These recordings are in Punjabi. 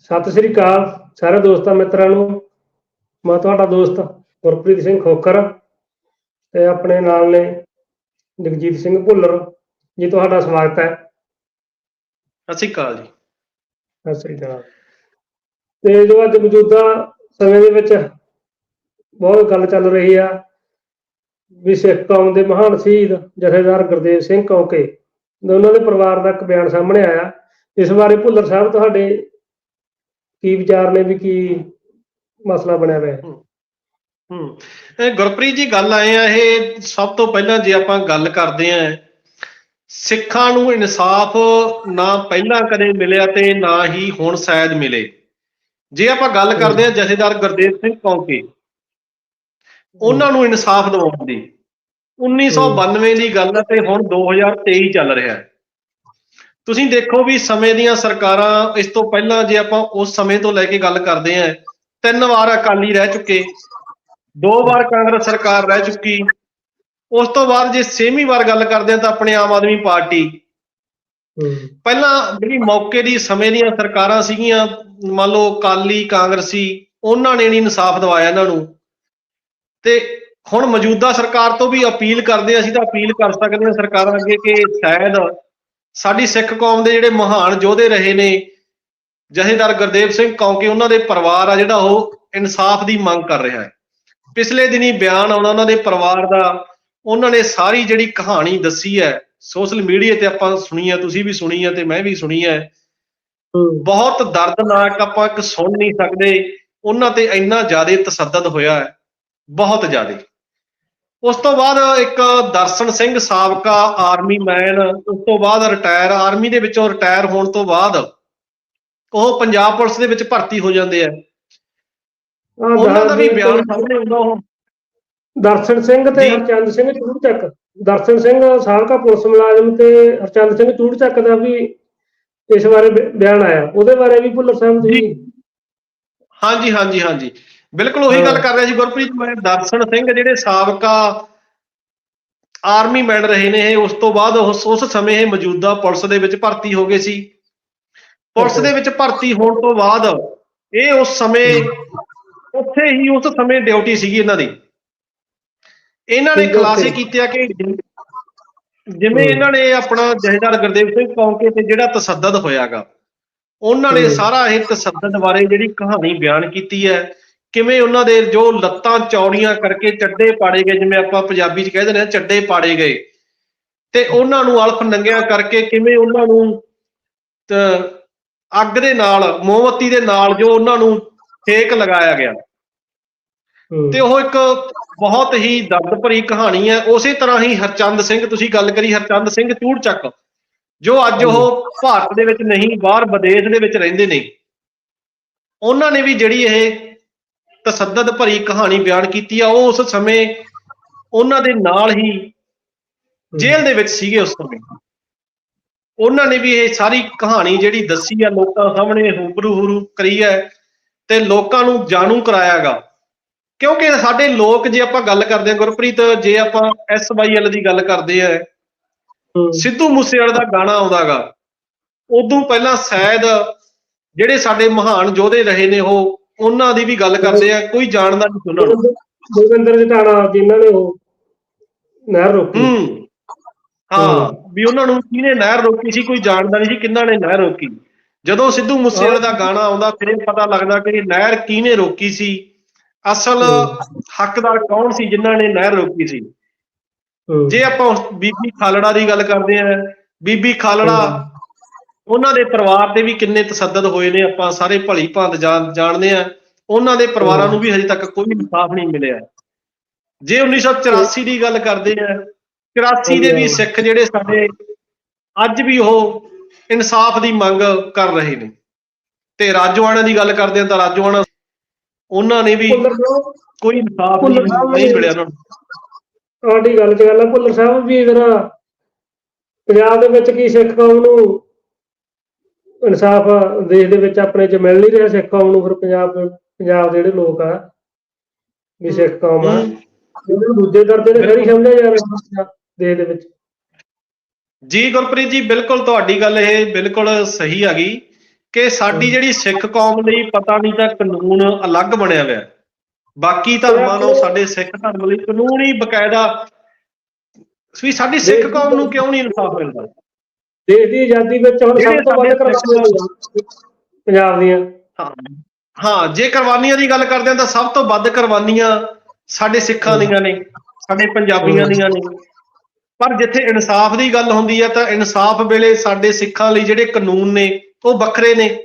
ਸਤਿ ਸ੍ਰੀ ਅਕਾਲ ਸਾਰੇ ਦੋਸਤਾਂ ਮਿੱਤਰਾਂ ਨੂੰ। ਮੈਂ ਤੁਹਾਡਾ ਦੋਸਤ ਗੁਰਪ੍ਰੀਤ ਸਿੰਘ ਖੋਖਰ ਤੇ ਆਪਣੇ ਨਾਲ ਨੇ ਜਗਜੀਤ ਸਿੰਘ ਭੁੱਲਰ ਜੀ ਤੁਹਾਡਾ ਸਵਾਗਤ ਹੈ। ਸਤਿ ਸ਼੍ਰੀ ਅਕਾਲ ਜੀ। ਸਤਿ ਸ੍ਰੀ ਅਕਾਲ। ਤੇ ਜੋ ਅੱਜ ਮੌਜੂਦਾ ਸਮੇਂ ਦੇ ਵਿੱਚ ਬਹੁਤ ਗੱਲ ਚੱਲ ਰਹੀ ਆ ਵੀ ਸਿੱਖ ਕੌਮ ਦੇ ਮਹਾਨ ਸ਼ਹੀਦ ਜਥੇਦਾਰ ਗੁਰਦੇਵ ਸਿੰਘ ਕੌਂਕੇ ਦੋਨਾਂ ਦੇ ਪਰਿਵਾਰ ਦਾ ਇੱਕ ਬਿਆਨ ਸਾਹਮਣੇ ਆਇਆ। ਇਸ ਬਾਰੇ ਭੁੱਲਰ ਸਾਹਿਬ ਤੁਹਾਡੇ ਕੀ ਵਿਚਾਰ ਨੇ ਵੀ ਕੀ ਮਸਲਾ ਬਣਿਆ ਹੋਇਆ ਹੈ? ਹੂੰ ਗੁਰਪ੍ਰੀਤ ਜੀ ਗੱਲ ਆਏ ਆ, ਇਹ ਸਭ ਤੋਂ ਪਹਿਲਾਂ ਜੇ ਆਪਾਂ ਗੱਲ ਕਰਦੇ ਆ, ਸਿੱਖਾਂ ਨੂੰ ਇਨਸਾਫ ਨਾ ਪਹਿਲਾਂ ਕਦੇ ਮਿਲਿਆ ਤੇ ਨਾ ਹੀ ਹੁਣ ਸ਼ਾਇਦ ਮਿਲੇ। ਜੇ ਆਪਾਂ ਗੱਲ ਕਰਦੇ ਆ ਜਥੇਦਾਰ ਗੁਰਦੇਵ ਸਿੰਘ ਕੌਂਕੇ, ਉਹਨਾਂ ਨੂੰ ਇਨਸਾਫ ਦਿਵਾਉਣ ਦੀ 1992 ਦੀ ਗੱਲ ਹੈ ਤੇ ਹੁਣ 2023 ਚੱਲ ਰਿਹਾ ਹੈ। ਤੁਸੀਂ ਦੇਖੋ ਵੀ ਸਮੇਂ ਦੀਆਂ ਸਰਕਾਰਾਂ ਇਸ ਤੋਂ ਪਹਿਲਾਂ ਜੇ ਆਪਾਂ ਉਸ ਸਮੇਂ ਤੋਂ ਲੈ ਕੇ ਗੱਲ ਕਰਦੇ ਆ ਤਿੰਨ ਵਾਰ ਅਕਾਲੀ ਰਹਿ ਚੁੱਕੇ ਦੋ ਵਾਰ ਕਾਂਗਰਸ ਸਰਕਾਰ ਰਹਿ ਚੁੱਕੀ ਉਸ ਤੋਂ ਬਾਅਦ ਜੇ ਛੇਵੀਂ ਵਾਰ ਗੱਲ ਕਰਦੇ ਆ ਤਾਂ ਆਪਣੇ ਆਮ ਆਦਮੀ ਪਾਰਟੀ। ਪਹਿਲਾਂ ਜਿਹੜੀ ਮੌਕੇ ਦੀ ਸਮੇਂ ਦੀਆਂ ਸਰਕਾਰਾਂ ਸੀਗੀਆਂ ਮੰਨ ਲਓ ਅਕਾਲੀ ਕਾਂਗਰਸੀ ਉਹਨਾਂ ਨੇ ਨਹੀਂ ਇਨਸਾਫ ਦਿਵਾਇਆ ਇਹਨਾਂ ਨੂੰ। ਤੇ ਹੁਣ ਮੌਜੂਦਾ ਸਰਕਾਰ ਤੋਂ ਵੀ ਅਪੀਲ ਕਰਦੇ ਅਸੀਂ ਤਾਂ ਅਪੀਲ ਕਰ ਸਕਦੇ ਹਾਂ ਸਰਕਾਰਾਂ ਅੱਗੇ ਕਿ ਸ਼ਾਇਦ ਸਾਡੀ ਸਿੱਖ ਕੌਮ ਦੇ ਜਿਹੜੇ ਮਹਾਨ ਯੋਧੇ ਰਹੇ ਨੇ ਜਥੇਦਾਰ ਗੁਰਦੇਵ ਸਿੰਘ ਕੌਂਕੇ, ਉਹਨਾਂ ਦੇ ਪਰਿਵਾਰ ਆ ਜਿਹੜਾ ਉਹ ਇਨਸਾਫ ਦੀ ਮੰਗ ਕਰ ਰਿਹਾ ਹੈ। ਪਿਛਲੇ ਦਿਨੀ ਬਿਆਨ ਆਉਣਾ ਉਹਨਾਂ ਦੇ ਪਰਿਵਾਰ ਦਾ, ਉਹਨਾਂ ਨੇ ਸਾਰੀ ਜਿਹੜੀ ਕਹਾਣੀ ਦੱਸੀ ਹੈ, ਸੋਸ਼ਲ ਮੀਡੀਆ ਤੇ ਆਪਾਂ ਸੁਣੀ ਹੈ, ਤੁਸੀਂ ਵੀ ਸੁਣੀ ਹੈ ਤੇ ਮੈਂ ਵੀ ਸੁਣੀ ਹੈ। ਬਹੁਤ ਦਰਦਨਾਕ ਆਪਾਂ ਇੱਕ ਸੁਣ ਨਹੀਂ ਸਕਦੇ, ਉਹਨਾਂ ਤੇ ਇੰਨਾ ਜ਼ਿਆਦਾ ਤਸੱਦਦ ਹੋਇਆ ਹੈ, ਬਹੁਤ ਜ਼ਿਆਦਾ। ਉਸ ਤੋਂ ਬਾਅਦ ਇੱਕ ਦਰਸ਼ਨ ਸਿੰਘ ਸਾਬਕਾ ਆਰਮੀ ਮੈਨ ਉਸ ਤੋਂ ਬਾਅਦ ਰਿਟਾਇਰ ਆਰਮੀ ਦੇ ਵਿੱਚੋਂ ਰਿਟਾਇਰ ਹੋਣ ਤੋਂ ਬਾਅਦ ਉਹ ਪੰਜਾਬ ਪੁਲਿਸ ਦੇ ਵਿੱਚ ਭਰਤੀ ਹੋ ਜਾਂਦੇ ਆ। ਉਹਨਾਂ ਦਾ ਵੀ ਬਿਆਨ ਸਾਹਮਣੇ ਆਉਂਦਾ ਉਹ। ਦਰਸ਼ਨ ਸਿੰਘ ਤੇ। ਹਰਚੰਦ ਸਿੰਘ ਚੂੜਚੱਕ ਦਰਸ਼ਨ ਸਿੰਘ ਸਾਬਕਾ ਪੁਲਿਸ ਮੁਲਾਜ਼ਮ ਤੇ ਹਰਚੰਦ ਸਿੰਘ ਚੂੜਚੱਕ ਦਾ ਵੀ ਇਸ ਬਾਰੇ ਬਿਆਨ ਆਇਆ। ਉਹਦੇ ਬਾਰੇ ਵੀ ਭੁੱਲਰ ਸਾਹਿਬ ਤੁਸੀਂ? ਹਾਂਜੀ ਹਾਂਜੀ ਹਾਂਜੀ। ਬਿਲਕੁਲ ਉਹੀ ਗੱਲ ਕਰ ਰਿਹਾ ਜੀ ਗੁਰਪ੍ਰੀਤ ਮੈਂ ਦਰਸ਼ਨ ਸਿੰਘ ਜਿਹੜੇ ਸਾਬਕਾ ਆਰਮੀ ਮੈਨ ਰਹੇ ਨੇ ਇਹ ਉਸ ਤੋਂ ਬਾਅਦ ਉਸ ਸਮੇਂ ਇਹ ਮੌਜੂਦਾ ਪੁਲਿਸ ਦੇ ਵਿੱਚ ਭਰਤੀ ਹੋ ਗਏ ਸੀ ਪੁਲਿਸ ਦੇ ਵਿੱਚ ਭਰਤੀ ਹੋਣ ਤੋਂ ਬਾਅਦ ਇਹ ਉਸ ਸਮੇਂ ਉੱਥੇ ਹੀ ਉਸ ਸਮੇਂ ਡਿਊਟੀ ਸੀਗੀ ਇਹਨਾਂ ਦੀ ਇਹਨਾਂ ਨੇ ਖੁਲਾਸੇ. ਕੀਤੇ ਆ ਕਿ ਜਿਵੇਂ। ਇਹਨਾਂ ਨੇ ਆਪਣਾ ਜਥੇਦਾਰ ਗੁਰਦੇਵ ਸਿੰਘ ਕੌਂਕੇ ਤੇ ਜਿਹੜਾ ਤਸੱਦਦ ਹੋਇਆਗਾ ਉਹਨਾਂ ਨੇ। ਸਾਰਾ ਇਹ ਤਸੱਦਦ ਬਾਰੇ ਜਿਹੜੀ ਕਹਾਣੀ ਬਿਆਨ ਕੀਤੀ ਹੈ ਕਿਵੇਂ ਉਹਨਾਂ ਦੇ ਜੋ ਲੱਤਾਂ ਚੌੜੀਆਂ ਕਰਕੇ ਚੱਡੇ ਪਾੜੇ ਗਏ ਜਿਵੇਂ ਆਪਾਂ ਪੰਜਾਬੀ 'ਚ ਕਹਿ ਦਿੰਦੇ ਆ ਚੱਡੇ ਪਾੜੇ ਗਏ। ਤੇ ਉਹਨਾਂ ਨੂੰ ਅਲਫ ਨੰਗਿਆ ਕਰਕੇ ਕਿਵੇਂ ਉਹਨਾਂ ਨੂੰ ਤ- ਅੱਗ ਦੇ ਨਾਲ ਮੋਮਬੱਤੀ ਦੇ ਨਾਲ ਜੋ ਉਹਨਾਂ ਨੂੰ ਸੇਕ ਲਗਾਇਆ ਗਿਆ। ਤੇ ਉਹ ਇੱਕ ਬਹੁਤ ਹੀ ਦਰਦ ਭਰੀ ਕਹਾਣੀ ਹੈ। ਉਸੇ ਤਰ੍ਹਾਂ ਹੀ ਹਰਚੰਦ ਸਿੰਘ ਤੁਸੀਂ ਗੱਲ ਕਰੀ ਹਰਚੰਦ ਸਿੰਘ ਚੂੜਚੱਕ ਜੋ ਅੱਜ ਉਹ ਭਾਰਤ ਦੇ ਵਿੱਚ ਨਹੀਂ ਬਾਹਰ ਵਿਦੇਸ਼ ਦੇ ਵਿੱਚ ਰਹਿੰਦੇ ਨੇ। ਉਹਨਾਂ ਨੇ ਵੀ ਜਿਹੜੀ ਇਹ ਤਸੱਦਦ ਭਰੀ ਕਹਾਣੀ ਬਿਆਨ ਕੀਤੀ ਆ, ਉਹ ਉਸ ਸਮੇਂ ਉਹਨਾਂ ਦੇ ਨਾਲ ਹੀ ਜੇਲ੍ਹ ਦੇ ਵਿੱਚ ਸੀਗੇ ਉਸ ਸਮੇਂ। ਉਹਨਾਂ ਨੇ ਵੀ ਇਹ ਸਾਰੀ ਕਹਾਣੀ ਜਿਹੜੀ ਦੱਸੀ ਆ, ਲੋਕਾਂ ਸਾਹਮਣੇ ਹੂਬਰੂ ਹੂਰੂ ਕਰੀ ਹੈ ਤੇ ਲੋਕਾਂ ਨੂੰ ਜਾਣੂ ਕਰਾਇਆਗਾ ਕਿਉਂਕਿ ਸਾਡੇ ਲੋਕ ਜੇ ਆਪਾਂ ਗੱਲ ਕਰਦੇ ਹਾਂ, ਗੁਰਪ੍ਰੀਤ, ਜੇ ਆਪਾਂ ਐਸਵਾਈਐਲ ਦੀ ਗੱਲ ਕਰਦੇ ਆ ਸਿੱਧੂ ਮੂਸੇਵਾਲੇ ਦਾ ਗਾਣਾ ਆਉਂਦਾਗਾ ਉਦੋਂ ਪਹਿਲਾਂ ਸ਼ਾਇਦ ਜਿਹੜੇ ਸਾਡੇ ਮਹਾਨ ਯੋਧੇ ਰਹੇ ਨੇ, ਉਹ ਉਹਨਾਂ ਦੀ ਵੀ ਗੱਲ ਕਰਦੇ ਆ ਕੋਈ ਜਾਣਦਾ ਨਹੀਂ ਉਹਨਾਂ ਨੂੰ। ਜੋਗਿੰਦਰ ਜਟਾਣਾ ਜਿਨ੍ਹਾਂ ਨੇ ਉਹ ਨਹਿਰ ਰੋਕੀ। ਹੂੰ। ਵੀ ਉਹਨਾਂ ਨੂੰ ਕਿਹਨੇ ਨਹਿਰ ਰੋਕੀ ਸੀ ਕੋਈ ਜਾਣਦਾ ਨਹੀਂ ਸੀ ਕਿੰਨਾ ਨੇ ਨਹਿਰ ਰੋਕੀ। ਜਦੋਂ ਸਿੱਧੂ ਮੂਸੇਵਾਲੇ ਦਾ ਗਾਣਾ ਆਉਂਦਾ ਫਿਰ ਪਤਾ ਲੱਗਦਾ ਕਿ ਨਹਿਰ ਕਿਹਨੇ ਰੋਕੀ ਸੀ? ਅਸਲ ਹੱਕਦਾਰ ਕੌਣ ਸੀ ਜਿਨ੍ਹਾਂ ਨੇ ਨਹਿਰ ਰੋਕੀ ਸੀ। ਜੇ ਆਪਾਂ ਬੀਬੀ ਖਾਲੜਾ ਦੀ ਗੱਲ ਕਰਦੇ ਆਂ ਬੀਬੀ ਖਾਲੜਾ ਉਹਨਾਂ ਦੇ ਪਰਿਵਾਰ ਤੇ ਵੀ ਕਿੰਨੇ ਤਸੱਦਦ ਹੋਏ ਨੇ ਆਪਾਂ ਸਾਰੇ ਭਲੀ ਭਾਂਤ ਜਾਣ- ਜਾਣਦੇ ਆ ਉਹਨਾਂ ਦੇ ਪਰਿਵਾਰਾਂ ਨੂੰ ਵੀ ਹਜੇ ਤੱਕ ਕੋਈ ਇਨਸਾਫ ਨਹੀਂ ਮਿਲਿਆ। ਜੇ 1984 ਦੀ ਗੱਲ ਕਰਦੇ ਆ 84 ਦੇ ਵੀ ਸਿੱਖ ਜਿਹੜੇ ਸਾਡੇ ਅੱਜ ਵੀ ਉਹ ਇਨਸਾਫ ਦੀ ਮੰਗ ਕਰ ਰਹੇ ਨੇ। ਤੇ ਰਾਜੋਆਣਾ ਦੀ ਗੱਲ ਕਰਦੇ ਆ ਤਾਂ ਰਾਜੋਆਣਾ ਉਹਨਾਂ ਨੇ ਵੀ ਕੋਈ ਇਨਸਾਫ ਨਹੀਂ ਮਿਲਿਆ ਉਹਨਾਂ ਨੂੰ। ਤੁਹਾਡੀ ਗੱਲ ਚ ਗੱਲ ਹੈ ਭੁੱਲਰ ਸਾਹਿਬ ਵੀ ਜਰਾ ਪੰਜਾਬ ਦੇ ਵਿੱਚ ਕੀ ਸਿੱਖ ਕੌਮ ਨੂੰ ਇਨਸਾਫ ਦੇਸ਼ ਦੇ ਵਿੱਚ ਆਪਣੇ ਚ ਮਿਲ ਨਹੀਂ ਰਿਹਾ ਸਿੱਖ ਕੌਮ ਨੂੰ ਫਿਰ ਪੰਜਾਬ ਪੰਜਾਬ ਦੇ ਜਿਹੜੇ ਲੋਕ ਆ ਵੀ ਸਿੱਖ ਕੌਮ ਆ ਹਮ। ਇਹਨਾਂ ਨੂੰ ਦੂਜੇ ਦਰਜੇ ਦੇ ਖੜੀ ਸਮਝਿਆ ਜਾ ਰਿਹਾ ਦੇਸ਼ ਦੇ ਵਿੱਚ। ਜੀ ਗੁਰਪ੍ਰੀਤ ਜੀ ਬਿਲਕੁਲ ਤੁਹਾਡੀ ਗੱਲ ਇਹ ਬਿਲਕੁਲ ਸਹੀ ਹੈਗੀ ਕਿ ਸਾਡੀ ਜਿਹੜੀ ਸਿੱਖ ਕੌਮ ਲਈ ਪਤਾ ਨਹੀਂ ਤਾਂ ਕਾਨੂੰਨ ਅਲੱਗ ਬਣਿਆ ਹੋਇਆ। ਬਾਕੀ ਧਰਮਾਂ ਨਾਲੋਂ ਸਾਡੇ ਸਿੱਖ ਧਰਮ ਲਈ ਕਾਨੂੰਨ ਹੀ ਬਕਾਇਦਾ। ਵੀ ਸਾਡੀ ਸਿੱਖ ਕੌਮ ਨੂੰ ਕਿਉਂ ਨਹੀਂ ਇਨਸਾਫ ਮਿਲਦਾ? ਦੇਸ਼ ਦੀ ਆਜ਼ਾਦੀ ਵਿੱਚ ਹੁਣ ਸਭ ਤੋਂ ਵੱਧ ਕੁਰਬਾਨੀਆਂ ਪੰਜਾਬ ਦੀਆਂ। ਹਾਂ ਹਾਂ ਜੇ ਕੁਰਬਾਨੀਆਂ ਦੀ ਗੱਲ ਕਰਦੇ ਹਾਂ ਤਾਂ ਸਭ ਤੋਂ ਵੱਧ ਕੁਰਬਾਨੀਆਂ ਸਾਡੇ ਸਿੱਖਾਂ ਦੀਆਂ ਨੇ ਸਾਡੇ ਪੰਜਾਬੀਆਂ ਦੀਆਂ ਨੇ। ਪਰ ਜਿੱਥੇ ਇਨਸਾਫ ਦੀ ਗੱਲ ਹੁੰਦੀ ਹੈ ਤਾਂ ਇਨਸਾਫ ਵੇਲੇ ਸਾਡੇ ਸਿੱਖਾਂ ਲਈ ਜਿਹੜੇ ਕਾਨੂੰਨ ਨੇ ਉਹ ਵੱਖਰੇ ਨੇ।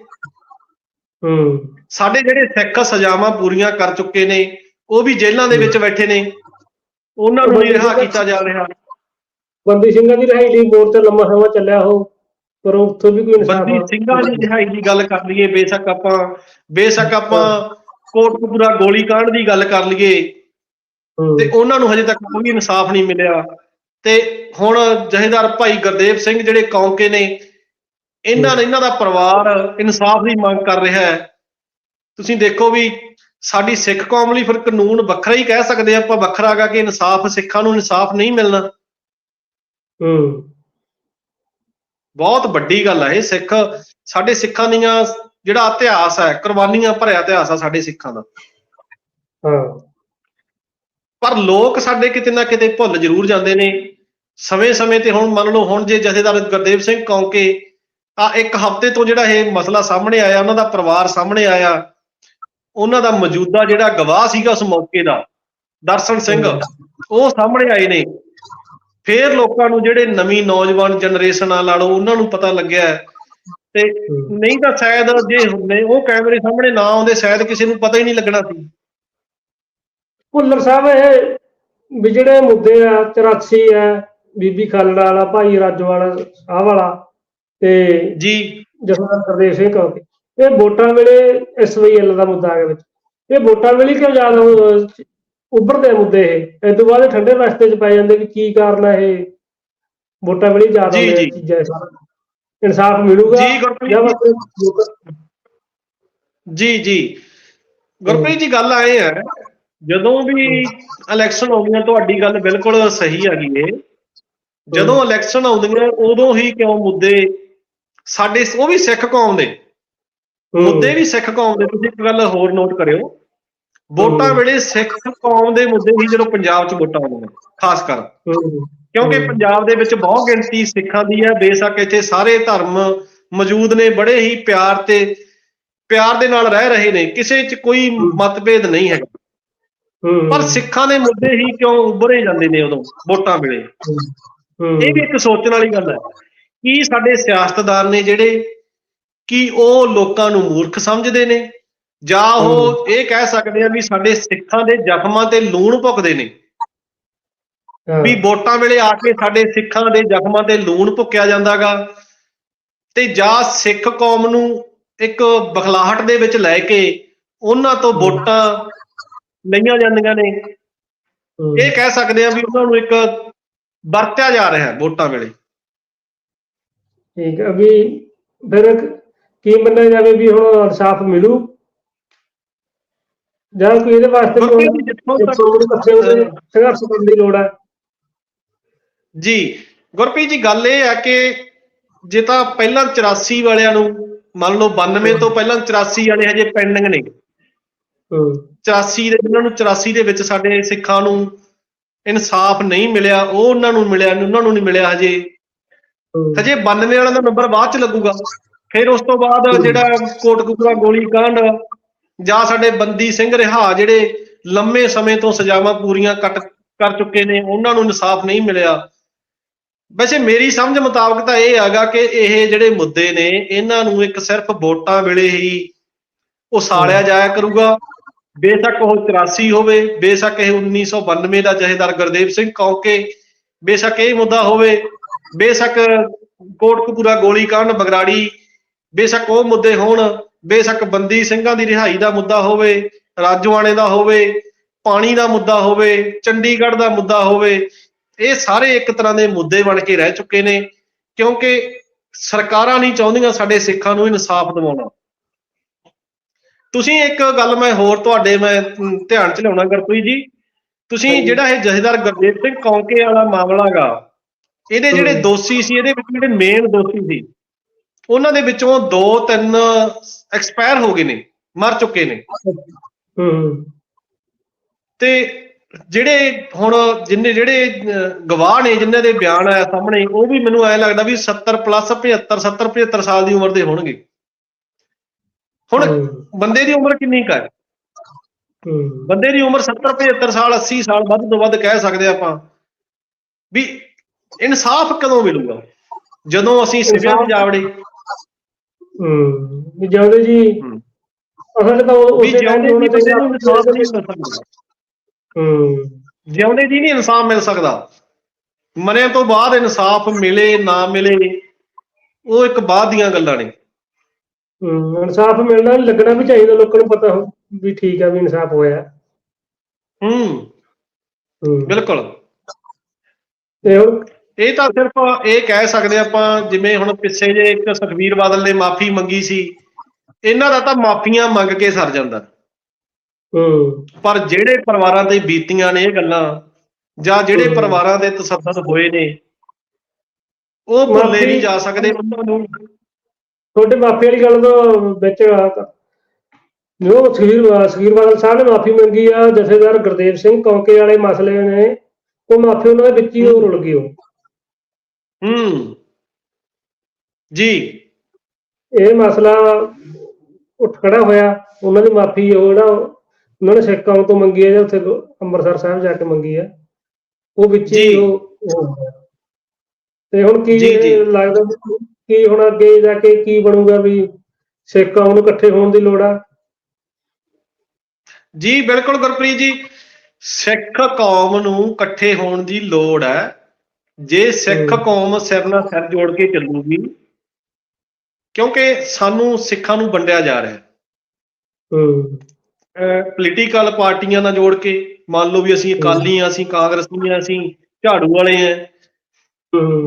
ਹੂੰ। ਸਾਡੇ ਜਿਹੜੇ ਸਿੱਖ ਸਜ਼ਾਵਾਂ ਪੂਰੀਆਂ ਕਰ ਚੁੱਕੇ ਨੇ ਉਹ ਵੀ ਜੇਲ੍ਹਾਂ ਦੇ ਵਿੱਚ ਬੈਠੇ ਨੇ। ਉਹਨਾਂ ਨੂੰ ਨਹੀਂ ਰਿਹਾ ਕੀਤਾ ਜਾ ਰਿਹਾ। ਬੰਦੀ ਸਿੰਘਾਂ ਦੀ ਰਿਹਾਈ ਲਈ ਮੋਰਚਾ ਲੰਮਾ ਸਮਾਂ ਚੱਲਿਆ ਉਹ ਪਰ ਉੱਥੋਂ ਵੀ ਕੋਈ ਇਨਸਾਫ ਬੰਦੀ ਸਿੰਘਾਂ ਦੀ ਰਿਹਾਈ ਦੀ ਗੱਲ ਕਰ ਲਈਏ ਬੇਸ਼ੱਕ ਆਪਾਂ ਬੇਸ਼ੱਕ ਆਪਾਂ ਕੋਟਕਪੂਰਾ ਗੋਲੀकांड ਦੀ ਗੱਲ ਕਰ ਲਈਏ ਤੇ ਉਹਨਾਂ ਨੂੰ ਹਜੇ ਤੱਕ ਕੋਈ ਇਨਸਾਫ ਨਹੀਂ ਮਿਲਿਆ। ਤੇ ਹੁਣ ਜਹੇਦਾਰ ਭਾਈ ਗੁਰਦੇਵ ਸਿੰਘ ਜਿਹੜੇ ਕੌਂਕੇ ਨੇ ਇਹਨਾਂ ਨੇ ਇਹਨਾਂ ਦਾ ਪਰਿਵਾਰ ਇਨਸਾਫ ਦੀ ਮੰਗ ਕਰ ਰਿਹਾ ਹੈ। ਤੁਸੀਂ ਦੇਖੋ ਵੀ ਸਾਡੀ ਸਿੱਖ ਕੌਮ ਲਈ ਫਿਰ ਕਾਨੂੰਨ ਵੱਖਰਾ ਹੀ ਕਹਿ ਸਕਦੇ ਆਪਾਂ ਵੱਖਰਾ ਹੈਗਾ ਕਿ ਇਨਸਾਫ ਸਿੱਖਾਂ ਨੂੰ ਇਨਸਾਫ ਨਹੀਂ ਮਿਲਣਾ। ਹੂੰ। ਬਹੁਤ ਵੱਡੀ ਗੱਲ ਹੈ ਇਹ ਸਿੱਖ ਸਾਡੇ ਸਿੱਖਾਂ ਦੀਆਂ ਜਿਹੜਾ ਇਤਿਹਾਸ ਹੈ ਕੁਰਬਾਨੀਆਂ ਭਰਿਆ ਇਤਿਹਾਸ ਆ ਸਾਡੇ ਸਿੱਖਾਂ ਦਾ। ਹਾਂ। ਪਰ ਲੋਕ ਸਾਡੇ ਕਿਤੇ ਨਾ ਕਿਤੇ ਭੁੱਲ ਜ਼ਰੂਰ ਜਾਂਦੇ ਨੇ। ਸਮੇਂ-ਸਮੇਂ ਤੇ ਹੁਣ ਮੰਨ ਲਓ ਹੁਣ ਜੇ ਜਥੇਦਾਰ ਗੁਰਦੇਵ ਸਿੰਘ ਕੌਂਕੇ ਆ ਇੱਕ ਹਫ਼ਤੇ ਤੋਂ ਜਿਹੜਾ ਇਹ ਮਸਲਾ ਸਾਹਮਣੇ ਆਇਆ ਉਹਨਾਂ ਦਾ ਪਰਿਵਾਰ ਸਾਹਮਣੇ ਆਇਆ। ਉਹਨਾਂ ਦਾ ਮੌਜੂਦਾ ਜਿਹੜਾ ਗਵਾਹ ਸੀਗਾ ਉਸ ਮੌਕੇ ਦਾ ਦਰਸ਼ਨ ਸਿੰਘ ਉਹ ਸਾਹਮਣੇ ਆਏ ਨੇ। ਫੇਰ ਲੋਕਾਂ ਨੂੰ ਜਿਹੜੇ ਨਵੀਂ ਨੌਜਵਾਨ ਜਨਰੇਸ਼ਨ ਆ ਲਾ ਲਓ ਉਹਨਾਂ ਨੂੰ ਪਤਾ ਲੱਗਿਆ। ਤੇ ਨਹੀਂ ਤਾਂ ਸ਼ਾਇਦ ਜੇ ਹੁੰਦੇ ਉਹ ਕੈਮਰੇ ਸਾਹਮਣੇ ਨਾ ਆਉਂਦੇ ਸ਼ਾਇਦ ਕਿਸੇ ਨੂੰ ਪਤਾ ਹੀ ਨਹੀਂ ਲੱਗਣਾ ਸੀ। ਭੁੱਲਰ ਸਾਹਿਬ ਇਹ ਵੀ ਜਿਹੜੇ ਮੁੱਦੇ ਆ 84 ਹੈ ਬੀਬੀ ਖਾਲੜਾ ਵਾਲਾ ਭਾਈ ਰਾਜਵਾਲਾ ਆਹ ਵਾਲਾ ਤੇ ਜੀ। ਜਸਵੰਤ ਗੁਰਦੇਵ ਸਿੰਘ ਕੌਂਕੇ ਇਹ ਵੋਟਾਂ ਵੇਲੇ ਐਸਵਾਈਐਲ ਦਾ ਮੁੱਦਾ ਆ ਗਿਆ ਵਿੱਚ। ਇਹ ਵੋਟਾਂ ਵੇਲੇ ਕਿਉਂ ਉਹ ਉੱਭਰਦੇ ਆ ਮੁੱਦੇ ਇਹ। ਇਸ ਤੋਂ ਬਾਅਦ ਠੰਡੇ ਰਸਤੇ 'ਚ ਪੈ ਜਾਂਦੇ ਵੀ ਕੀ ਕਾਰਨ ਹੈ ਇਹ। ਵੋਟਾਂ ਵੇਲੇ ਜ਼ਿਆਦਾ ਜੀ। ਚੀਜ਼ਾਂ ਇਹ ਸਾਰਾ ਇਨਸਾਫ ਮਿਲੂਗਾ ਜੀ, ਗੁਰਪ੍ਰੀਤ ਜਾਂ ਜੀ। ਬਸ ਜੀ ਜੀ। ਗੁਰਪ੍ਰੀਤ ਜੀ ਗੱਲ ਆਏ ਹੈ ਜਦੋਂ ਵੀ ਇਲੈਕਸ਼ਨ ਆਉਂਦੀਆਂ ਤੁਹਾਡੀ ਗੱਲ ਬਿਲਕੁਲ ਸਹੀ ਹੈਗੀ ਏ। ਜਦੋਂ ਇਲੈਕਸ਼ਨ ਆਉਂਦੀਆਂ ਉਦੋਂ ਹੀ ਕਿਉਂ ਮੁੱਦੇ ਸਾਡੇ ਉਹ ਵੀ ਸਿੱਖ ਕੌਮ ਦੇ। ਹੂੰ, ਮੁੱਦੇ ਵੀ ਸਿੱਖ ਕੌਮ ਦੇ। ਤੁਸੀਂ ਇੱਕ ਗੱਲ ਹੋਰ ਨੋਟ ਕਰਿਓ। ਵੋਟਾਂ। ਵੇਲੇ ਸਿੱਖ ਕੌਮ ਦੇ ਮੁੱਦੇ ਹੀ ਜਦੋਂ ਪੰਜਾਬ 'ਚ ਵੋਟਾਂ ਆਉਂਦੀਆਂ ਖਾਸ ਕਰ। ਕਿਉਂਕਿ। ਪੰਜਾਬ ਦੇ ਵਿੱਚ ਬਹੁਤ ਗਿਣਤੀ ਸਿੱਖਾਂ ਦੀ ਹੈ। ਬੇਸ਼ੱਕ ਇੱਥੇ ਸਾਰੇ ਧਰਮ ਮੌਜੂਦ ਨੇ ਬੜੇ ਹੀ ਪਿਆਰ ਤੇ ਪਿਆਰ ਦੇ ਨਾਲ ਰਹਿ ਰਹੇ ਨੇ। ਕਿਸੇ 'ਚ ਕੋਈ ਮਤਭੇਦ ਨਹੀਂ ਹੈ। ਪਰ ਸਿੱਖਾਂ ਦੇ ਮੁੱਦੇ ਹੀ ਕਿਉਂ ਉੱਭਰੇ ਜਾਂਦੇ ਨੇ ਉਦੋਂ ਵੋਟਾਂ ਵੇਲੇ? ਇਹ ਵੀ ਇੱਕ ਸੋਚਣ ਵਾਲੀ ਗੱਲ ਹੈ ਕੀ ਸਾਡੇ ਸਿਆਸਤਦਾਨ ਨੇ ਜਿਹੜੇ ਕੀ ਉਹ ਲੋਕਾਂ ਨੂੰ ਮੂਰਖ ਸਮਝਦੇ ਨੇ ਜਾਂ ਉਹ ਇਹ ਕਹਿ ਸਕਦੇ ਆ ਵੀ ਸਾਡੇ ਸਿੱਖਾਂ ਦੇ ਜ਼ਖਮਾਂ ਤੇ ਲੂਣ ਭੁੱਕਦੇ ਨੇ। ਵੀ ਵੋਟਾਂ ਵੇਲੇ ਆ ਕੇ ਸਾਡੇ ਸਿੱਖਾਂ ਦੇ ਜ਼ਖਮਾਂ ਤੇ ਲੂਣ ਭੁੱਕਿਆ ਜਾਂਦਾਗਾ। ਤੇ ਜਾਂ ਸਿੱਖ ਕੌਮ ਨੂੰ ਇੱਕ ਬਖਲਾਹਟ ਦੇ ਵਿੱਚ ਲੈ ਕੇ ਉਹਨਾਂ ਤੋਂ ਵੋਟਾਂ ਲਈਆਂ ਜਾਂਦੀਆਂ ਨੇ। ਇਹ ਕਹਿ ਸਕਦੇ ਆ ਵੀ ਉਹਨਾਂ ਨੂੰ ਇੱਕ ਵਰਤਿਆ ਜਾ ਰਿਹਾ ਹੈ ਵੋਟਾਂ ਵੇਲੇ। ਠੀਕ ਹੈ ਵੀ ਫਿਰ ਕੀ ਮੰਨਿਆ ਜਾਵੇ ਵੀ ਹੁਣ ਇਨਸਾਫ ਮਿਲੂ? ਜਾਂ ਕੋਈ ਇਹਦੇ ਵਾਸਤੇ ਕੋਈ ਕੇ ਸੰਘਰਸ਼ ਕਰਨ ਦੀ ਲੋੜ ਹੈ। ਜੀ ਗੁਰਪ੍ਰੀਤ ਜੀ ਗੱਲ ਇਹ ਹੈ ਕਿ ਜੇ ਤਾਂ ਪਹਿਲਾਂ 84 ਵਾਲਿਆਂ ਨੂੰ ਮੰਨ ਲਓ 92 ਤੋਂ ਪਹਿਲਾਂ 84 ਵਾਲੇ ਹਜੇ ਪੈਂਡਿੰਗ ਨੇ। ਹੂੰ। 84 ਦੇ ਜਿਨ੍ਹਾਂ ਨੂੰ 84 ਦੇ ਵਿੱਚ ਸਾਡੇ ਸਿੱਖਾਂ ਨੂੰ ਇਨਸਾਫ ਨਹੀਂ ਮਿਲਿਆ ਉਹ ਉਹਨਾਂ ਨੂੰ ਮਿਲਿਆ ਉਹਨਾਂ ਨੂੰ ਨਹੀਂ ਮਿਲਿਆ ਹਜੇ। ਹਜੇ 92 ਵਾਲਿਆਂ ਦਾ ਨੰਬਰ ਬਾਅਦ ਚ ਲੱਗੂਗਾ। ਫਿਰ ਉਸ ਤੋਂ ਬਾਅਦ ਜਿਹੜਾ ਕੋਟਕਪੂਰਾ ਗੋਲੀ ਕਾਂਡ ਜਾਂ ਸਾਡੇ ਬੰਦੀ ਸਿੰਘ ਰਿਹਾ ਜਿਹੜੇ ਲੰਮੇ ਸਮੇਂ ਤੋਂ ਸਜ਼ਾਵਾਂ ਪੂਰੀਆਂ ਕੱਟ ਕਰ ਚੁੱਕੇ ਨੇ ਉਹਨਾਂ ਨੂੰ ਇਨਸਾਫ ਨਹੀਂ ਮਿਲਿਆ। ਵੈਸੇ ਮੇਰੀ ਸਮਝ ਮੁਤਾਬਕ ਤਾਂ ਇਹ ਹੈਗਾ ਕਿ ਇਹ ਜਿਹੜੇ ਮੁੱਦੇ ਨੇ ਇਹਨਾਂ ਨੂੰ ਇੱਕ ਸਿਰਫ ਵੋਟਾਂ ਵੇਲੇ ਹੀ ਉਸਾਲਿਆ ਜਾਇਆ ਕਰੂਗਾ। ਬੇਸ਼ੱਕ ਉਹ 84 ਹੋਵੇ ਬੇਸ਼ੱਕ ਇਹ 1992 ਦਾ ਜਹੇਦਾਰ ਗੁਰਦੇਵ ਸਿੰਘ ਕੌਂਕੇ ਬੇਸ਼ੱਕ ਇਹ ਮੁੱਦਾ ਹੋਵੇ ਬੇਸ਼ੱਕ ਕੋਟਕਪੂਰਾ ਗੋਲੀ ਕਾਂਡ ਬਗਰਾੜੀ ਬੇਸ਼ੱਕ ਉਹ ਮੁੱਦੇ ਹੋਣ ਬੇਸ਼ੱਕ ਬੰਦੀ ਸਿੰਘਾਂ ਦੀ ਰਿਹਾਈ ਦਾ ਮੁੱਦਾ ਹੋਵੇ ਰਾਜਵਾਨੇ ਦਾ ਹੋਵੇ ਪਾਣੀ ਦਾ ਮੁੱਦਾ ਹੋਵੇ ਚੰਡੀਗੜ੍ਹ ਦਾ ਮੁੱਦਾ ਹੋਵੇ ਇਹ ਸਾਰੇ ਇੱਕ ਤਰ੍ਹਾਂ ਦੇ ਮੁੱਦੇ ਬਣ ਕੇ ਰਹਿ ਚੁੱਕੇ ਨੇ ਕਿਉਂਕਿ ਸਰਕਾਰਾਂ ਨਹੀਂ ਚਾਹੁੰਦੀਆਂ ਸਾਡੇ ਸਿੱਖਾਂ ਨੂੰ ਇਨਸਾਫ ਦਿਵਾਉਣਾ ਤੁਸੀਂ ਇੱਕ ਗੱਲ ਮੈਂ ਹੋਰ ਤੁਹਾਡੇ ਮੈਂ ਧਿਆਨ ਚ ਲਿਆਉਣਾ ਗੁਰਪ੍ਰੀਤ ਜੀ ਤੁਸੀਂ। ਜਿਹੜਾ ਇਹ ਜਥੇਦਾਰ ਗੁਰਦੇਵ ਸਿੰਘ ਕੌਂਕੇ ਵਾਲਾ ਮਾਮਲਾ ਗਾ ਇਹਦੇ ਜਿਹੜੇ। ਦੋਸ਼ੀ ਸੀ ਇਹਦੇ ਵਿੱਚ ਜਿਹੜੇ ਮੇਨ ਦੋਸ਼ੀ ਸੀ ਉਹਨਾਂ ਦੇ ਵਿੱਚੋਂ ਦੋ ਤਿੰਨ ਐਕਸਪਾਇਰ ਹੋ ਗਏ ਨੇ ਮਰ ਚੁੱਕੇ ਨੇ। ਹੂੰ। ਤੇ ਜਿਹੜੇ ਹੁਣ ਜਿੰਨੇ ਜਿਹੜੇ ਗਵਾਹ ਨੇ ਜਿਨ੍ਹਾਂ ਦੇ ਬਿਆਨ ਆਇਆ ਸਾਹਮਣੇ ਉਹ ਵੀ ਮੈਨੂੰ ਐ ਲੱਗਦਾ ਵੀ 70 ਪਲੱਸ 75 70 75 ਸਾਲ ਦੀ ਉਮਰ ਦੇ ਹੋਣਗੇ। ਹੁਣ ਬੰਦੇ ਦੀ ਉਮਰ ਕਿੰਨੀ ਕੁ ਹੈ? ਬੰਦੇ ਦੀ ਉਮਰ 70 75 ਸਾਲ 80 ਸਾਲ ਵੱਧ ਤੋਂ ਵੱਧ ਕਹਿ ਸਕਦੇ ਆਪਾਂ ਵੀ ਇਨਸਾਫ ਕਦੋਂ ਮਿਲੂਗਾ? ਜਦੋਂ ਅਸੀਂ ਸਿਵਿਆਂ ਇਨਸਾਫ਼- ਜਾਵੜੇ ਹੂੰ। ਵੀ ਜਿਉਂਦੇ ਜੀ। ਅਸਲ ਤਾਂ ਉਸੇ ਟਾਈਮ ਹੋਣਾ ਇਨਸਾਫ ਨਹੀਂ ਚਾਹੀਦਾ ਮਿਲ ਸਕਦਾ। ਹੂੰ। ਜਿਉਂਦੇ ਜੀ ਨਹੀਂ ਇਨਸਾਫ ਮਿਲ ਸਕਦਾ। ਮਰਿਆਂ ਤੋਂ ਬਾਅਦ ਇਨਸਾਫ ਮਿਲੇ ਨਾ ਮਿਲੇ ਉਹ ਇੱਕ ਬਾਅਦ ਦੀਆਂ ਗੱਲਾਂ ਨੇ। ਹੂੰ ਇਨਸਾਫ ਮਿਲਣਾ ਲੱਗਣਾ ਵੀ ਚਾਹੀਦਾ ਲੋਕਾਂ ਨੂੰ ਪਤਾ ਹੋ ਵੀ ਠੀਕ ਆ ਵੀ ਇਨਸਾਫ ਹੋਇਆ। ਹੂੰ। ਬਿਲਕੁਲ। ਤੇ ਹੁਣ ਇਹ ਤਾਂ ਸਿਰਫ ਇਹ ਕਹਿ ਸਕਦੇ ਆਪਾਂ ਜਿਵੇਂ ਹੁਣ ਪਿੱਛੇ ਜੇ ਇੱਕ ਸੁਖਬੀਰ ਬਾਦਲ ਨੇ ਮਾਫੀ ਮੰਗੀ ਸੀ ਇਹਨਾਂ ਦਾ ਤਾਂ ਮਾਫੀਆਂ ਮੰਗ ਕੇ ਸਰ ਜਾਂਦਾ। ਪਰ ਜਿਹੜੇ ਪਰਿਵਾਰਾਂ ਤੇ ਬੀਤੀਆਂ ਨੇ ਇਹ ਗੱਲਾਂ ਜਾਂ ਜਿਹੜੇ। ਪਰਿਵਾਰਾਂ ਦੇ ਤਸੱਦਦ ਹੋਏ ਨੇ ਉਹ ਭੁੱਲੇ ਨਹੀਂ ਜਾ ਸਕਦੇ ਤੁਹਾਡੇ ਮਾਫੀ ਵਾਲੀ ਗੱਲ ਤੋਂ ਵਿੱਚ ਜੋ ਸੁਖਬੀਰ ਸੁਖਬੀਰ ਬਾਦਲ ਸਾਹਿਬ ਨੇ ਮਾਫੀ ਮੰਗੀ ਆ ਜਥੇਦਾਰ ਗੁਰਦੇਵ ਸਿੰਘ ਕੌਂਕੇ ਵਾਲੇ ਮਸਲੇ ਨੇ ਉਹ ਮਾਫੀ ਉਹਨਾਂ ਦੇ ਵਿੱਚ ਹੀ ਉਹ ਰੁਲ ਗਈ ਉਹ। ਹੂੰ। ਜੀ। ਇਹ ਮਸਲਾ ਉੱਠ ਖੜਾ ਹੋਇਆ। ਉਹਨਾਂ ਦੀ ਮਾਫੀ ਉਹ ਜਿਹੜਾ ਉਹਨਾਂ ਨੇ ਸਿੱਖ ਤੋਂ ਮੰਗੀ ਹੈ ਜਾਂ ਉੱਥੇ ਅੰਮ੍ਰਿਤਸਰ ਸਾਹਿਬ ਜਾ ਕੇ ਮੰਗੀ ਹੈ। ਉਹ ਵਿੱਚ ਹੀ। ਉਹ। ਤੇ ਹੁਣ ਕੀ ਲੱਗਦਾ ਕੀ ਹੁਣ ਅੱਗੇ ਜਾ ਕੇ ਕੀ ਬਣੂਗਾ ਵੀ ਸਿੱਖ ਕੌਮ ਨੂੰ ਇਕੱਠੇ ਹੋਣ ਦੀ ਲੋੜ ਆ? ਜੀ ਬਿਲਕੁਲ ਗੁਰਪ੍ਰੀਤ ਜੀ। ਸਿੱਖ ਕੌਮ ਨੂੰ ਇਕੱਠੇ ਹੋਣ ਦੀ ਲੋੜ ਹੈ। ਜੇ ਸਿੱਖ। ਕੌਮ ਸਿਰ ਨਾਲ ਸਿਰ ਜੋੜ ਕੇ ਚੱਲੂਗੀ ਕਿਉਂਕਿ ਸਾਨੂੰ ਸਿੱਖਾਂ ਨੂੰ ਵੰਡਿਆ ਜਾ ਰਿਹਾ ਹੈ। ਹੂੰ। ਪੋਲੀਟੀਕਲ ਪਾਰਟੀਆਂ ਨਾਲ ਜੋੜ ਕੇ ਮੰਨ ਲਓ ਵੀ ਅਸੀਂ ਅਕਾਲੀ ਆ ਅਸੀਂ ਕਾਂਗਰਸੀ ਆ ਅਸੀਂ ਝਾੜੂ ਵਾਲੇ ਆ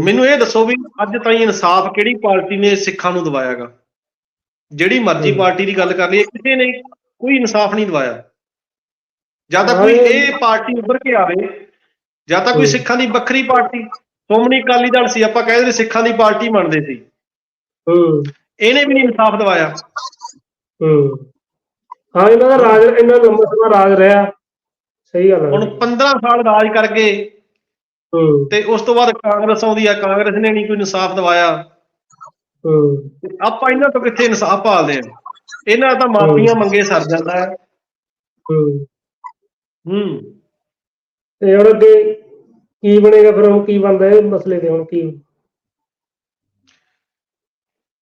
ਮੈਨੂੰ ਇਹ ਦੱਸੋ ਵੀ ਅੱਜ ਤਾਈਂ ਇਨਸਾਫ ਕਿਹੜੀ ਪਾਰਟੀ ਨੇ ਸਿੱਖਾਂ ਨੂੰ ਦਵਾਇਆਗਾ? ਜਿਹੜੀ ਮਰਜ਼ੀ। ਪਾਰਟੀ ਦੀ ਗੱਲ ਕਰ ਲਈਏ ਕਿਸੇ ਨੇ ਕੋਈ ਇਨਸਾਫ ਨਹੀਂ ਦਵਾਇਆ। ਜਾਂ ਤਾਂ ਹਾਂ, ਕੋਈ ਇਹ ਪਾਰਟੀ ਉੱਭਰ ਕੇ ਆਵੇ ਜਾਂ ਤਾਂ ਕੋਈ। ਸਿੱਖਾਂ ਦੀ ਵੱਖਰੀ ਪਾਰਟੀ ਸ਼੍ਰੋਮਣੀ ਅਕਾਲੀ ਦਲ ਸੀ ਆਪਾਂ ਕਹਿੰਦੇ ਸਿੱਖਾਂ ਦੀ ਪਾਰਟੀ ਮੰਨਦੇ ਸੀ। ਹੂੰ। ਇਹਨੇ ਵੀ ਨਹੀਂ ਇਨਸਾਫ ਦਵਾਇਆ। ਹੂੰ। ਹਾਂ ਇਹਨਾਂ ਦਾ ਰਾਜ ਇੰਨਾ ਲੰਬਾ ਸਮਾਂ ਰਾਜ ਰਿਹਾ। ਸਹੀ ਗੱਲ ਹੁਣ ਹੈ 15 ਸਾਲ ਰਾਜ ਕਰ ਗਏ। ਹੂੰ। ਤੇ ਉਸ ਤੋਂ ਬਾਅਦ ਕਾਂਗਰਸ ਆਉਂਦੀ ਆ ਕਾਂਗਰਸ ਨੇ ਨਹੀਂ ਕੋਈ ਇਨਸਾਫ ਦਵਾਇਆ। ਹੂੰ। ਆਪਾਂ ਇਹਨਾਂ ਤੋਂ ਕਿੱਥੇ ਇਨਸਾਫ ਭਾਲਦੇ ਆ? ਇਹਨਾਂ ਤਾਂ ਮਾਫੀਆਂ ਮੰਗੇ ਸਰ ਜਾਂਦਾ ਹੈ। ਹੂੰ। ਹੂੰ। ਤੇ ਹੁਣ ਅੱਗੇ ਕੀ ਬਣੇਗਾ ਫਿਰ ਹੁਣ ਕੀ ਬਣਦਾ ਇਹ ਮਸਲੇ ਤੇ ਹੁਣ ਕੀ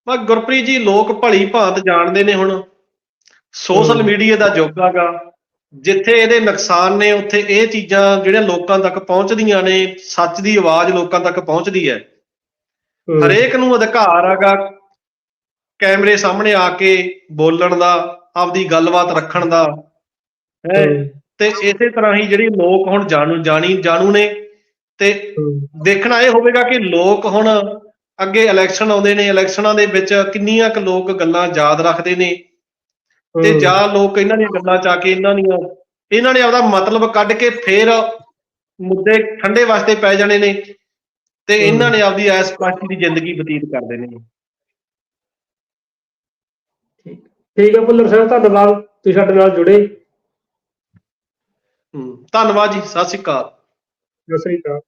ਮੈਂ ਗੁਰਪ੍ਰੀਤ ਜੀ ਲੋਕ ਭਲੀ ਭਾਂਤ ਜਾਣਦੇ ਨੇ ਹੁਣ। ਸੋਸ਼ਲ। ਮੀਡੀਆ ਦਾ ਯੁੱਗ ਹੈਗਾ ਜਿੱਥੇ ਇਹਦੇ ਨੁਕਸਾਨ ਨੇ ਉੱਥੇ ਇਹ ਚੀਜ਼ਾਂ ਜਿਹੜੀਆਂ ਲੋਕਾਂ ਤੱਕ ਪਹੁੰਚਦੀਆਂ ਨੇ ਸੱਚ ਦੀ ਆਵਾਜ਼ ਲੋਕਾਂ ਤੱਕ ਪਹੁੰਚਦੀ ਹੈ। ਹਰੇਕ ਨੂੰ ਅਧਿਕਾਰ ਹੈਗਾ ਕੈਮਰੇ ਸਾਹਮਣੇ ਆ ਕੇ ਬੋਲਣ ਦਾ ਆਪਦੀ ਗੱਲਬਾਤ ਰੱਖਣ ਦਾ। ਹੂੰ, ਤੇ ਇਸੇ ਤਰ੍ਹਾਂ ਹੀ ਜਿਹੜੀ ਲੋਕ ਹੁਣ ਜਾਣੂ ਜਾਣੀ ਜਾਣੂ ਨੇ ਤੇ ਦੇਖਣਾ ਇਹ ਹੋਵੇਗਾ ਕਿ ਲੋਕ ਹੁਣ ਅੱਗੇ ਇਲੈਕਸ਼ਨ ਆਉਂਦੇ ਨੇ ਇਲੈਕਸ਼ਨਾਂ ਦੇ ਵਿੱਚ ਕਿੰਨੀਆਂ ਕੁ ਲੋਕ ਗੱਲਾਂ ਯਾਦ ਰੱਖਦੇ ਨੇ ਤੇ ਜਾਂ ਲੋਕ ਇਹਨਾਂ ਦੀਆਂ ਗੱਲਾਂ ਚ ਕੇ ਇਹਨਾਂ ਦੀਆਂ ਇਹਨਾਂ ਨੇ ਆਪਦਾ ਮਤਲਬ ਕੱਢ ਕੇ ਫੇਰ ਮੁੱਦੇ ਠੰਡੇ ਵਾਸਤੇ ਪੈ ਜਾਣੇ ਨੇ ਤੇ ਇਹਨਾਂ ਨੇ ਆਪਦੀ ਐਸ ਪਾਰਟੀ ਦੀ ਜ਼ਿੰਦਗੀ ਬਤੀਤ ਕਰ ਦੇਣੀ ਹੈ। ਠੀਕ ਹੈ। ਭੁੱਲਰ ਸਾਹਿਬ ਧੰਨਵਾਦ ਤੁਸੀਂ ਸਾਡੇ ਨਾਲ ਜੁੜੇ। ਧੰਨਵਾਦ ਜੀ ਸਤਿ ਸ਼੍ਰੀ ਅਕਾਲ। ਸਤਿ ਸ੍ਰੀ ਅਕਾਲ।